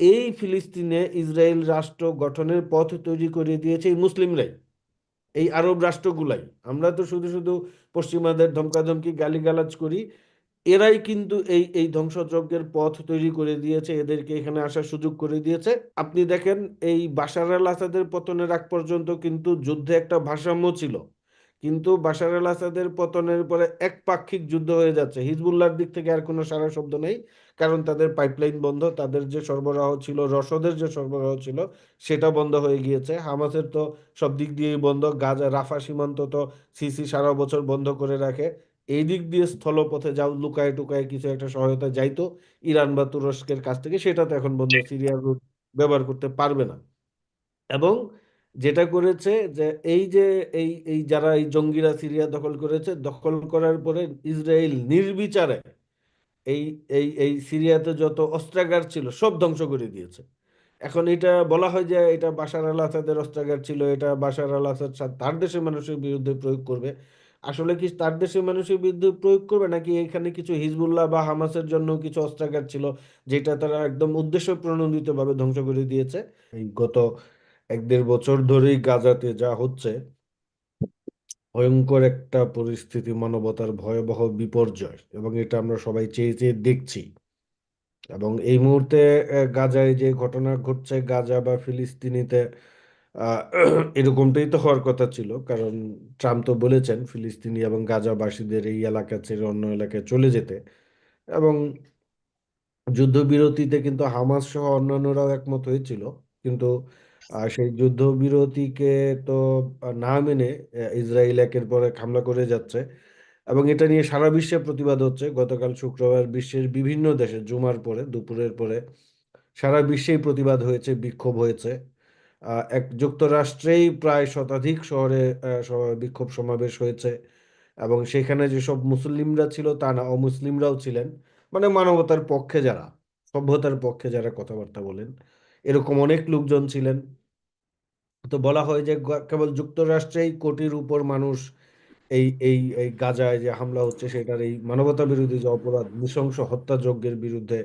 এই ফিলিস্তিনে ইসরায়েল রাষ্ট্র গঠনের পথ তৈরি করে দিয়েছে এই মুসলিমরাই, এই আরব রাষ্ট্রগুলাই। আমরা তো শুধু শুধু পশ্চিমাদের ধমকাধমকি গালিগালাজ করি, এরাই কিন্তু এই এই ধ্বংসযজ্ঞের পথ তৈরি করে দিয়েছে, এদেরকে এখানে আসার সুযোগ করে দিয়েছে। আপনি দেখেন এই বাশার আল আসাদের পতনের আগ পর্যন্ত কিন্তু যুদ্ধে একটা ভারসাম্য ছিল। কিন্তু বাশার আল আসাদের পতনের পরে একপাক্ষিক যুদ্ধ হয়ে যাচ্ছে। হিজবুল্লাহর দিক থেকে আর কোনো সারা শব্দ নেই কারণ তাদের পাইপলাইন বন্ধ তাদের যে সরবরাহ ছিল রসদের যে সরবরাহ ছিল সেটা বন্ধ হয়ে গিয়েছে। হামাসের তো সব দিক দিয়েই বন্ধ গাজা রাফা সীমান্ত তো সিসি সারা বছর বন্ধ করে রাখে। এই দিক দিয়ে স্থলপথে যাও লুকায় টুকায় কিছু একটা সহায়তা যাইতো ইরান বা তুরস্কের কাছ থেকে সেটা তো এখন বন্ধ সিরিয়ার রুট ব্যবহার করতে পারবে না। এবং যেটা করেছে যে এই যে এই এই যারা এই জঙ্গিরা সিরিয়া দখল করেছে, দখল করার পরে ইসরায়েল নির্বিচারে এই এই এই সিরিয়াতে যত অস্ত্রাগার ছিল সব ধ্বংস করে দিয়েছে। এখন এটা বলা হয় যে এটা বাশার আল আসাদের অস্ত্রাগার ছিল, এটা বাশার আল আসাদ তার দেশের মানুষের বিরুদ্ধে প্রয়োগ করবে। আসলে কি তার দেশের মানুষের বিরুদ্ধে প্রয়োগ করবে নাকি এখানে কিছু হিজবুল্লাহ বা হামাসের জন্য কিছু অস্ত্রাগার ছিল, যেটা তারা একদম উদ্দেশ্য প্রণোদিতভাবে ধ্বংস করে দিয়েছে? এই গত এক দেড় বছর ধরেই গাজাতে যা হচ্ছে, ভয়ঙ্কর একটা পরিস্থিতি, মানবতার ভয়াবহ বিপর্যয়, এবং এটা আমরা সবাই চেয়ে চেয়ে দেখছি। এবং এই মুহূর্তে গাজায় যে ঘটনা ঘটছে, গাজা বা ফিলিস্তিনিতে এরকমটাই তো হওয়ার কথা ছিল, কারণ ট্রাম্প তো বলেছেন ফিলিস্তিনি এবং গাজাবাসীদের এই এলাকা ছেড়ে অন্য এলাকায় চলে যেতে। এবং যুদ্ধবিরতিতে কিন্তু হামাস সহ অন্যান্যরাও একমত হয়েছিল, কিন্তু আহ, সেই যুদ্ধবিরতিকে তো না মেনে ইসরায়েল একের পর এক হামলা করে যাচ্ছে এবং এটা নিয়ে সারা বিশ্বে প্রতিবাদ হচ্ছে। গতকাল শুক্রবার বিশ্বের বিভিন্ন দেশে জুমার পরে দুপুরের পরে সারা বিশ্বেই প্রতিবাদ হয়েছে বিক্ষোভ হয়েছে। এক যুক্তরাষ্ট্রেই প্রায় শতাধিক শহরে বিক্ষোভ সমাবেশ হয়েছে এবং সেখানে যেসব মুসলিমরা ছিল তা না অমুসলিমরাও ছিলেন। মানে মানবতার পক্ষে যারা সভ্যতার পক্ষে যারা কথাবার্তা বলেন এরকম অনেক লোকজন ছিলেন। তো বলা হয় যে কেবল যুক্তরাষ্ট্রেই কোটির উপর মানুষ এই এই এই গাজায় যে হামলা হচ্ছে সেটার এই মানবতা বিরোধী যে অপরাধ, নৃশংস হত্যাযজ্ঞের বিরুদ্ধে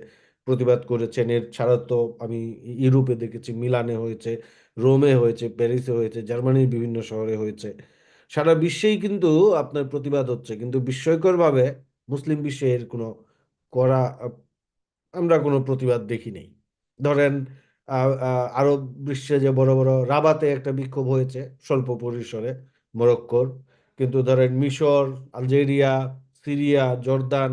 প্রতিবাদ করেছেন। এর ছাড়া তো আমি ইউরোপে দেখেছি, মিলানে হয়েছে, রোমে হয়েছে, প্যারিসে হয়েছে, জার্মানির বিভিন্ন শহরে হয়েছে। সারা বিশ্বেই কিন্তু আপনার প্রতিবাদ হচ্ছে, কিন্তু বিস্ময়করভাবে মুসলিম বিশ্বে এর কোনো কড়া, আমরা কোনো প্রতিবাদ দেখি নাই। ধরেন আরব বিশ্বে যে বড় বড় রাবাতে একটা বিক্ষোভ হয়েছে স্বল্প পরিসরে মরক্কোর। কিন্তু ধরেন মিশর, আলজেরিয়া, সিরিয়া, জর্দান,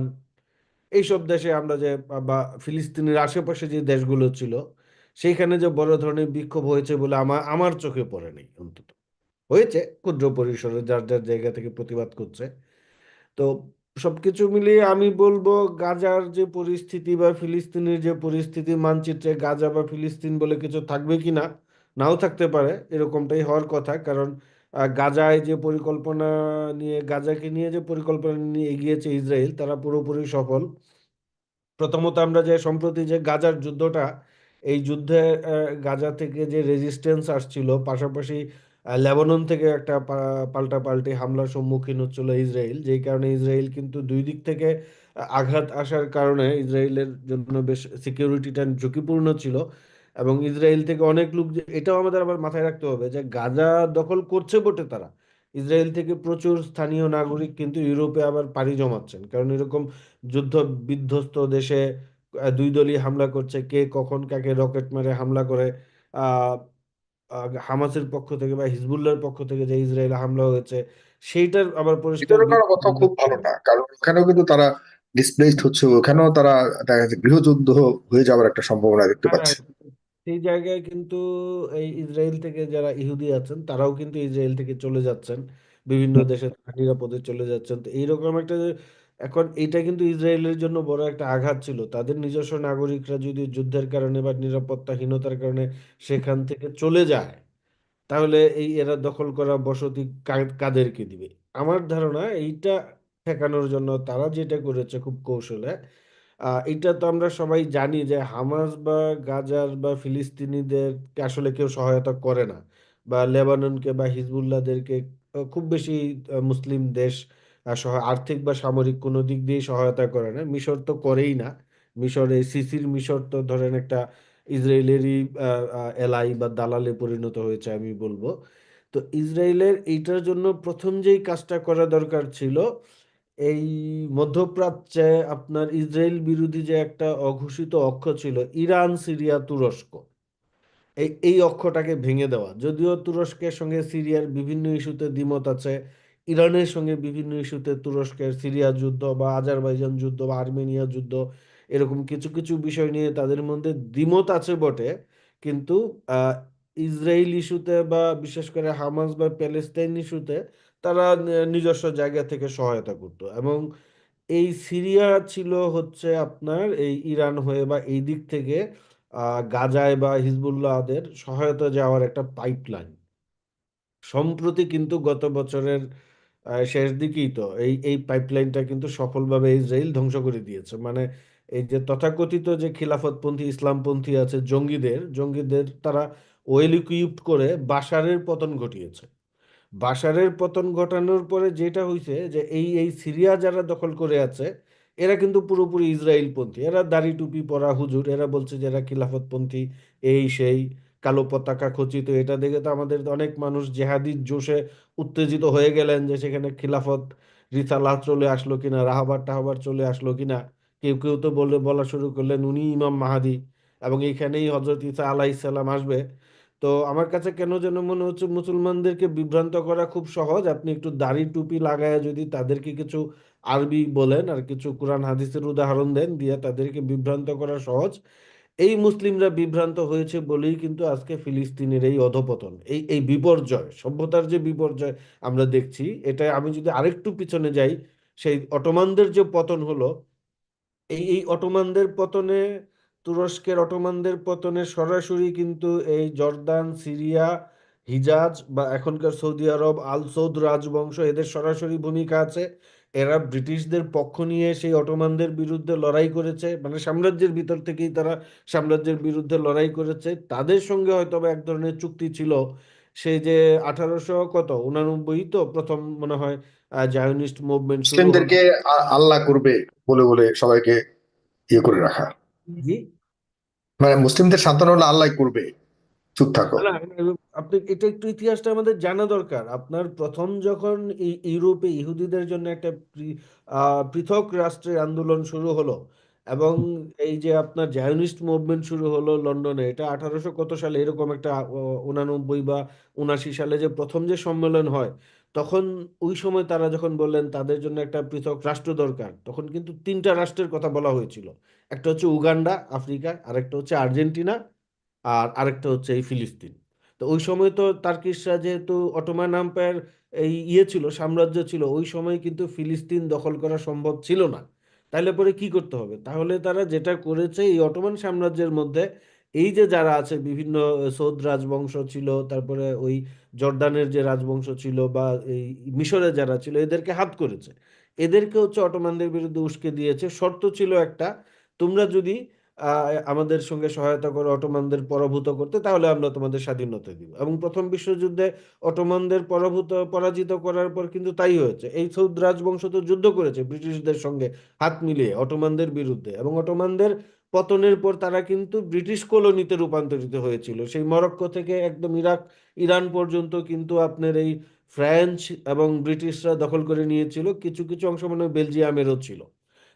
এইসব দেশে আমরা যে বা ফিলিস্তিনের আশেপাশে যে দেশগুলো ছিল, সেইখানে যে বড় ধরনের বিক্ষোভ হয়েছে বলে আমার আমার চোখে পড়ে নাই অন্তত। হয়েছে ক্ষুদ্র পরিসরে যার যার জায়গা থেকে প্রতিবাদ করছে। তো সবকিছু মিলিয়ে আমি বলব গাজার যে পরিস্থিতি বা ফিলিস্তিনের যে পরিস্থিতি, মানচিত্রে গাজা বা ফিলিস্তিন বলে কিছু থাকবে কি না, নাও থাকতে পারে, এরকমটাই হওয়ার কথা। কারণ গাজায় যে পরিকল্পনা নিয়ে, গাজাকে নিয়ে যে পরিকল্পনা নিয়ে এগিয়েছে ইসরায়েল, তারা পুরোপুরি সফল। প্রথমত আমরা যে, সম্প্রতি যে গাজার যুদ্ধটা, এই যুদ্ধে গাজা থেকে যে রেজিস্ট্যান্স আসছিল, পাশাপাশি লেবানন থেকে একটা পাল্টাপাল্টি হামলার সম্মুখীন হচ্ছিল ইসরায়েল। যেই কারণে ইসরায়েল কিন্তু দুই দিক থেকে আঘাত আসার কারণে ইসরায়েলের জন্য বেশ সিকিউরিটিটা ঝুঁকিপূর্ণ ছিল। এবং ইসরায়েল থেকে অনেক লোক এটাও আমাদের আবার মাথায় রাখতে হবে যে, গাজা দখল করছে বটে তারা। ইসরায়েল থেকে প্রচুর স্থানীয় নাগরিক কিন্তু ইউরোপে আবার পাড়ি জমাচ্ছেন। কারণ এরকম যুদ্ধ বিধ্বস্ত দেশে দুই দলই হামলা করছে। কে কখন কাকে রকেট মেরে হামলা করে হামাসের পক্ষ থেকে বা হিজবুল্লাহর পক্ষ থেকে যে ইসরায়েল হামলা হয়েছে সেইটার আবার পরিষ্কার কথা খুব ভালো না কারণ ওখানেও কিন্তু তারা ডিসপ্লেসড হচ্ছে ওখানেও তারা দেখা যাচ্ছে গৃহযুদ্ধ হয়ে যাওয়ার একটা সম্ভাবনা দেখতে হ্যাঁ পাচ্ছি। সেই জায়গায় কিন্তু এই ইসরায়েল থেকে যারা ইহুদি আছেন তারাও কিন্তু ইসরায়েল থেকে চলে যাচ্ছেন বিভিন্ন দেশে নিরাপদে চলে যাচ্ছেন। তো এইরকম একটা এখন এটা কিন্তু ইসরায়েলের জন্য বড় একটা আঘাত ছিল। তাদের নিজস্ব নাগরিকরা যদি যুদ্ধের কারণে বা নিরাপত্তাহীনতার কারণে সেখান থেকে চলে যায়, তাহলে এই এরা দখল করা বসতি কাদেরকে দিবে? আমার ধারণা এইটা ঠেকানোর জন্য তারা যেটা করেছে খুব কৌশলে এটা তো আমরা সবাই জানি যে হামাস বা গাজার বা ফিলিস্তিনিদেরকে আসলে কেউ সহায়তা করে না, বা লেবাননকে বা হিজবুল্লাহদেরকে খুব বেশি মুসলিম দেশ সহ, আর্থিক বা সামরিক কোনো দিক দিয়ে সহায়তা করে না। মিশর তো করেই না। মিশর সিসির মিশর তো ধরেন একটা ইসরায়েলেরই এলাই বা দালালে পরিণত হয়েছে আমি বলব। তো ইসরায়েলের এইটার জন্য প্রথম যেই কাজটা করা দরকার ছিল, এই মধ্যপ্রাচ্যে আপনার ইসরায়েল বিরোধী যে একটা অঘোষিত অক্ষ ছিল, ইরান, সিরিয়া, তুরস্ক, এই এই অক্ষটাকে ভেঙে দেওয়া। যদিও তুরস্কের সঙ্গে সিরিয়ার বিভিন্ন ইস্যুতে দ্বিমত আছে ইরানের সঙ্গে বিভিন্ন ইস্যুতে তুরস্কের সিরিয়া যুদ্ধ বা আজারবাইজান যুদ্ধ বা আর্মেনিয়া যুদ্ধ, এরকম কিছু কিছু বিষয় নিয়ে তাদের মধ্যে দ্বিমত আছে বটে। কিন্তু ইসরায়েল ইস্যুতে বা বিশেষ করে হামাস বা প্যালেস্তাইন ইস্যুতে তারা নিজস্ব জায়গা থেকে সহায়তা করতো। এবং এই সিরিয়া ছিল হচ্ছে আপনার এই ইরান হয়ে বা এই দিক থেকে গাজায় বা হিজবুল্লাহদের সহায়তা যাওয়ার একটা পাইপলাইন। সম্প্রতি কিন্তু গত বছরের শেষ দিকেই তো। এই এই পাইপলাইনটা কিন্তু সফলভাবে ইসরায়েল ধ্বংস করে দিয়েছে। মানে এই যে তথাকথিত যে খিলাফতপন্থী, ইসলামপন্থী আছে জঙ্গিদের জঙ্গিদের তারা ওয়েল ইকুইপড করে বাশারের পতন ঘটিয়েছে। বাশারের পতন ঘটানোর পরে যেটা হয়েছে যে এই এই সিরিয়া যারা দখল করে আছে, এরা কিন্তু পুরোপুরি ইসরায়েলপন্থী এরা দাড়ি টুপি পরা হুজুর। এরা বলছে যে এরা খিলাফতপন্থী, এই, সেই। কালো পতাকা খচিত, এটা দেখে তো আমাদের অনেক মানুষ জেহাদির জোশে উত্তেজিত হয়ে গেলেন যে সেখানে খিলাফত রিসালাত চলে আসলো কিনা, রাহাবার টাহাবার চলে আসলো কিনা। কেউ কেউ তো বলে, বলা শুরু করলেন, উনি ইমাম মাহাদি। এবং এইখানেই হজরত ইসা আলাইসাল্লাম আসবে। তো আমার কাছে কেন যেন মনে হচ্ছে মুসলমানদেরকে বিভ্রান্ত করা খুব সহজ। আপনি একটু দাড়ি টুপি লাগায় যদি তাদেরকে কিছু আরবি বলেন আর কিছু কোরআন হাদিসের উদাহরণ দেন, দিয়ে তাদেরকে বিভ্রান্ত করা সহজ। এই মুসলিমরা বিভ্রান্ত হয়েছে বলেই কিন্তু আজকে ফিলিস্তিনের এই অধপতন, এই এই বিপর্যয়, সভ্যতার যে বিপর্যয় আমরা দেখছি, এটা আমি যদি আরেকটু পিছনে যাই, সেই অটোমানদের যে পতন হলো, এই এই অটোমানদের পতনে, তুরস্কের অটোমানদের পতনে সরাসরি কিন্তু এই জর্দান, সিরিয়া, হিজাজ বা এখনকার সৌদি আরব, আল সৌদ রাজবংশ এদের সরাসরি ভূমিকা আছে। এরা ব্রিটিশদের পক্ষ নিয়ে সেই অটোমানদের বিরুদ্ধে লড়াই করেছে মানে সাম্রাজ্যের ভিতর থেকেই তারা সাম্রাজ্যের বিরুদ্ধে লড়াই করেছে। তাদের সঙ্গে হয়তো এক ধরনের চুক্তি ছিল সেই যে আঠারোশো কত উনানব্বই তো প্রথম মনে হয় জায়নিস্ট মুভমেন্ট মুসলিমদেরকে আল্লাহ করবে বলে বলে সবাইকে ইয়ে করে রাখা। মানে মুসলিমদের সান্ত্বনা হলো আল্লাহ করবে চুপ থাকো। আপনি, এটা একটু ইতিহাসটা আমাদের জানা দরকার। আপনার প্রথম যখন এই ইউরোপে ইহুদিদের জন্য একটা পৃথক রাষ্ট্রের আন্দোলন শুরু হলো এবং এই যে আপনার জায়নিস্ট মুভমেন্ট শুরু হলো লন্ডনে, এটা আঠারোশো কত সালে এরকম একটা উনানব্বই বা উনাশি সালে যে প্রথম যে সম্মেলন হয়, তখন ওই সময় তারা যখন বললেন তাদের জন্য একটা পৃথক রাষ্ট্র দরকার, তখন কিন্তু তিনটা রাষ্ট্রের কথা বলা হয়েছিল। একটা হচ্ছে উগান্ডা, আফ্রিকা, আরেকটা হচ্ছে আর্জেন্টিনা, আর আরেকটা হচ্ছে এই ফিলিস্তিন। তো ওই সময় তো তার্কিশরা যেহেতু অটোমান আম্পায়ার, এই ইয়ে ছিল, সাম্রাজ্য ছিল, ওই সময় কিন্তু ফিলিস্তিন দখল করা সম্ভব ছিল না। তাহলে পরে কি করতে হবে? তাহলে তারা যেটা করেছে, এই অটোমান সাম্রাজ্যের মধ্যে এই যে যারা আছে, বিভিন্ন সৌদ রাজবংশ ছিল, তারপরে ওই জর্দানের যে রাজবংশ ছিল বা এই মিশরে যারা ছিল, এদেরকে হাত করেছে। এদেরকে হচ্ছে অটোমানদের বিরুদ্ধে উস্কে দিয়েছে। শর্ত ছিল একটা, তোমরা যদি আমাদের সঙ্গে সহায়তা করো অটোমানদের পরাভূত করতে, তাহলে আমরা তোমাদের স্বাধীনতা দিব। এবং প্রথম বিশ্বযুদ্ধে অটোমানদের পরাভূত, পরাজিত করার পর কিন্তু তাই হয়েছে। এই সৌদ রাজবংশ তো যুদ্ধ করেছে ব্রিটিশদের সঙ্গে হাত মিলিয়ে অটোমানদের বিরুদ্ধে। এবং অটোমানদের পতনের পর তারা কিন্তু ব্রিটিশ কলোনিতে রূপান্তরিত হয়েছিল। সেই মরক্কো থেকে একদম ইরাক, ইরান পর্যন্ত কিন্তু আপনার এই ফ্রেঞ্চ এবং ব্রিটিশরা দখল করে নিয়েছিল। কিছু কিছু অংশ মনে বেলজিয়ামেরও ছিল।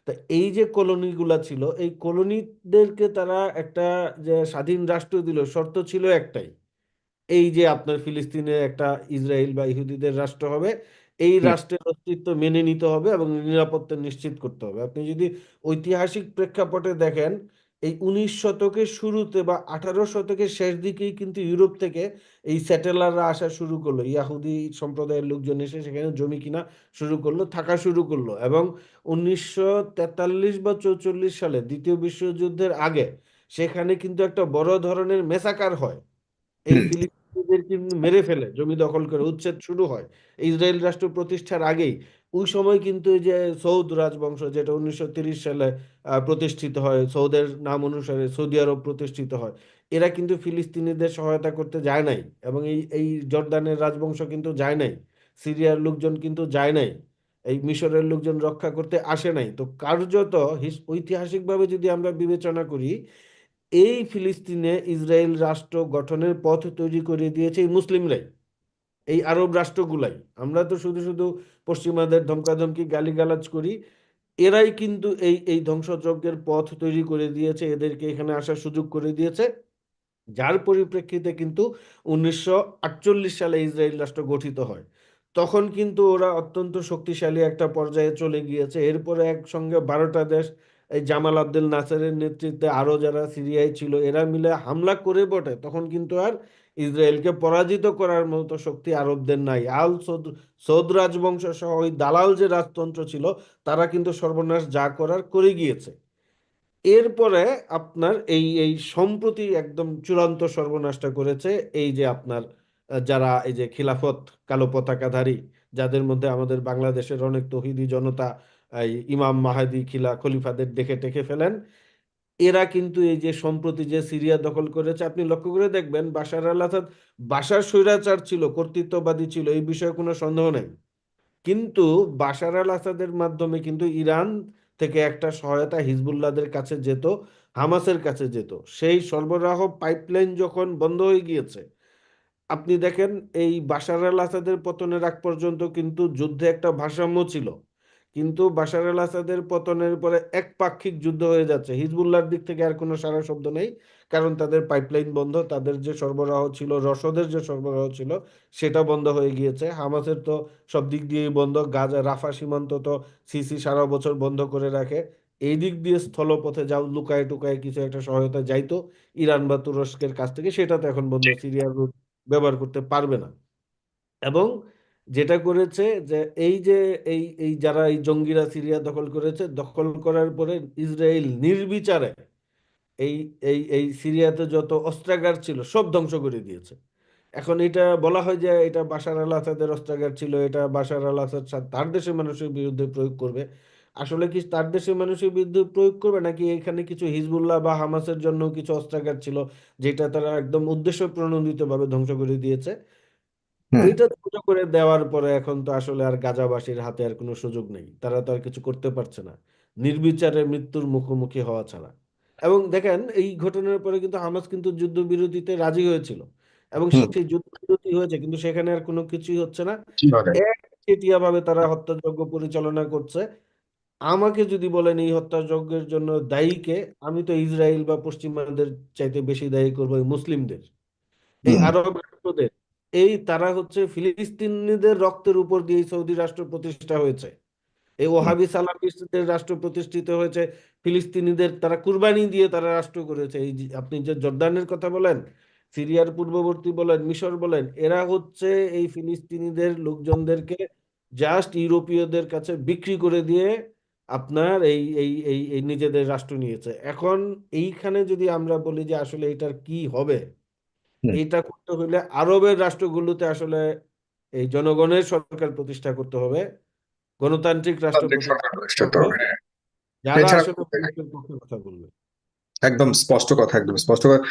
তা এই যে কলোনিগুলা ছিল এই কলোনিদেরকে তারা একটা যে স্বাধীন রাষ্ট্র দিল শর্ত ছিল একটাই। এই যে আপনার ফিলিস্তিনের একটা ইসরায়েল বা ইহুদিদের রাষ্ট্র হবে এই রাষ্ট্রের অস্তিত্ব মেনে নিতে হবে এবং নিরাপত্তা নিশ্চিত করতে হবে। আপনি যদি ঐতিহাসিক প্রেক্ষাপটে দেখেন এই উনিশ শতকের শুরুতে বা আঠারো শতকের শেষ দিকেই কিন্তু ইউরোপ থেকে এই সেটেলাররা আসা শুরু করল। ইয়াহুদি সম্প্রদায়ের লোকজন এসে সেখানে জমি কিনা শুরু করল থাকা শুরু করল এবং উনিশশো তেতাল্লিশ বা চৌচল্লিশ সালে দ্বিতীয় বিশ্বযুদ্ধের আগে সেখানে কিন্তু একটা বড় ধরনের মেসাকার হয়। এই। ফিলিস্তিনিদের কিন্তু মেরে ফেলে জমি দখল করে উচ্ছেদ শুরু হয়। ইসরায়েল রাষ্ট্র প্রতিষ্ঠার আগেই ওই সময় কিন্তু যে সৌদ রাজবংশ যেটা উনিশশো সালে প্রতিষ্ঠিত হয়, সৌদের নাম অনুসারে সৌদি আরব প্রতিষ্ঠিত হয়, এরা কিন্তু ফিলিস্তিনিদের সহায়তা করতে যায় নাই এবং এই এই জর্দানের রাজবংশ কিন্তু যায় নাই, সিরিয়ার লোকজন কিন্তু যায় নাই, এই মিশরের লোকজন রক্ষা করতে আসে নাই। তো কার্যত হিস- ঐতিহাসিকভাবে যদি আমরা বিবেচনা করি, এই ফিলিস্তিনে ইসরায়েল রাষ্ট্র গঠনের পথ তৈরি করে দিয়েছে এই মুসলিমরাই। এই আরব রাষ্ট্রগুলাই, আমরা তো শুধু শুধু পশ্চিমাদের ধমকাধমকি গালিগালাজ করি, এরাই কিন্তু এই এই ধ্বংসযজ্ঞের পথ তৈরি করে দিয়েছে, এদেরকে এখানে আসার সুযোগ করে দিয়েছে। যার পরিপ্রেক্ষিতে কিন্তু উনিশশো আটচল্লিশ সালে ইসরায়েল রাষ্ট্র গঠিত হয়। তখন কিন্তু ওরা অত্যন্ত শক্তিশালী একটা পর্যায়ে চলে গিয়েছে। এরপরে একসঙ্গে বারোটা দেশ, এই জামাল আব্দুল নাসারের নেতৃত্বে আরও যারা সিরিয়ায় ছিল, এরা মিলে হামলা করে বটে। তখন কিন্তু আর ইসরায়েলকে পরাজিত করার মতো শক্তি আরবদের নাই। আল সৌদ রাজবংশ সহ ওই দালাল যে রাজতন্ত্র ছিল, তারা কিন্তু সর্বনাশ যা করার করে গিয়েছে। এরপরে আপনার এই এই সম্প্রতি একদম চূড়ান্ত সর্বনাশটা করেছে এই যে আপনার যারা এই যে খিলাফত, কালো পতাকাধারী, যাদের মধ্যে আমাদের বাংলাদেশের অনেক তহিদি জনতা, এই ইমাম মাহাদি খিলা খলিফাদের দেখে টেকে ফেলেন। এরা কিন্তু এই যে সম্প্রতি যে সিরিয়া দখল করেছে, আপনি লক্ষ্য করে দেখবেন বাশার আল আসাদ, বাশার স্বৈরাচার ছিল, কর্তৃত্ববাদী ছিল, এই বিষয়ে কোনো সন্দেহ নেই। কিন্তু বাশার আল আসাদের মাধ্যমে কিন্তু ইরান থেকে একটা সহায়তা হিজবুল্লাহদের কাছে যেত, হামাসের কাছে যেত। সেই সরবরাহ পাইপলাইন যখন বন্ধ হয়ে গিয়েছে, আপনি দেখেন এই বাশার আল আসাদের পতনের আগ পর্যন্ত কিন্তু যুদ্ধে একটা ভারসাম্য ছিল। কিন্তু বাশার আল আসাদের পতনের পরে একপাক্ষিক যুদ্ধ হয়ে যাচ্ছে। হিজবুল্লাহর দিক থেকে আর কোনো সারা শব্দ নেই কারণ তাদের পাইপলাইন বন্ধ তাদের যে সরবরাহ ছিল রসদের যে সরবরাহ ছিল সেটা বন্ধ হয়ে গিয়েছে। হামাসের তো সব দিক দিয়েই বন্ধ গাজা রাফা সীমান্ত তো সিসি সারা বছর বন্ধ করে রাখে। এই দিক দিয়ে স্থলপথে যাও লুকায় টুকায় কিছু একটা সহায়তা যাইতো ইরান বা তুরস্কের কাছ থেকে সেটা তো এখন বন্ধ সিরিয়ার রুট ব্যবহার করতে পারবে না। এবং যেটা করেছে যে এই যে এই এই যারা এই জঙ্গিরা সিরিয়া দখল করেছে, দখল করার পরে ইসরায়েল নির্বিচারে এই এই এই সিরিয়াতে যত অস্ত্রাগার ছিল সব ধ্বংস করে দিয়েছে। এখন এটা বলা হয় যে এটা বাশার আল আসাদের অস্ত্রাগার ছিল, এটা বাশার আল আসাদ তার দেশের মানুষের বিরুদ্ধে প্রয়োগ করবে। আসলে কি তার দেশের মানুষের বিরুদ্ধে প্রয়োগ করবে নাকি এখানে কিছু হিজবুল্লাহ বা হামাসের জন্য কিছু অস্ত্রাগার ছিল, যেটা তারা একদম উদ্দেশ্য প্রণোদিত ভাবে ধ্বংস করে দিয়েছে? এইটা ধ্বংস করে দেওয়ার পরে এখন তো আসলে আর গাজাবাসীর হাতে আর কোনো সুযোগ নেই। তারা তো আর কিছু করতে পারছে না। নির্বিচারে মৃত্যুর মুখোমুখি হওয়া ছাড়া। এবং দেখেন এই ঘটনার পরে কিন্তু হামাস কিন্তু যুদ্ধবিরতিতে রাজি হয়েছিল। এবং সেই যুদ্ধবিরতি হয়েছে কিন্তু সেখানে আর কোনো কিছুই হচ্ছে না। একচেটিয়া ভাবে তারা হত্যাযজ্ঞ পরিচালনা করছে। আমাকে যদি বলেন এই হত্যাযজ্ঞের জন্য দায়ীকে আমি তো ইসরায়েল বা পশ্চিমাদের চাইতে বেশি দায়ী করব এই মুসলিমদের। এই আরব রাষ্ট্রদের। এই তারা হচ্ছে ফিলিস্তিনিদের রক্তের উপর দিয়ে সৌদি রাষ্ট্র প্রতিষ্ঠা হয়েছে। এই ওহাবি সালাফিস্টদের রাষ্ট্র প্রতিষ্ঠিত হয়েছে। ফিলিস্তিনিদের তারা কুরবানি দিয়ে তারা রাষ্ট্র করেছে। এই আপনি যে জর্দানের কথা বলেন, সিরিয়ার পূর্ববর্তী বলেন, মিশর বলেন, এরা হচ্ছে এই ফিলিস্তিনিদের লোকজনদেরকে জাস্ট ইউরোপীয়দের কাছে বিক্রি করে দিয়ে আপনার এই এই এই নিজেদের রাষ্ট্র নিয়েছে। এখন এইখানে যদি আমরা বলি যে আসলে এটার কি হবে এইটা করতে হলে আরবের রাষ্ট্রগুলোতে আসলে এই জনগণের সরকার প্রতিষ্ঠা করতে হবে গণতান্ত্রিক রাষ্ট্র হ্যাঁ। যারা আসলে কথা বলবে। একদম স্পষ্ট কথা একদম স্পষ্ট কথা।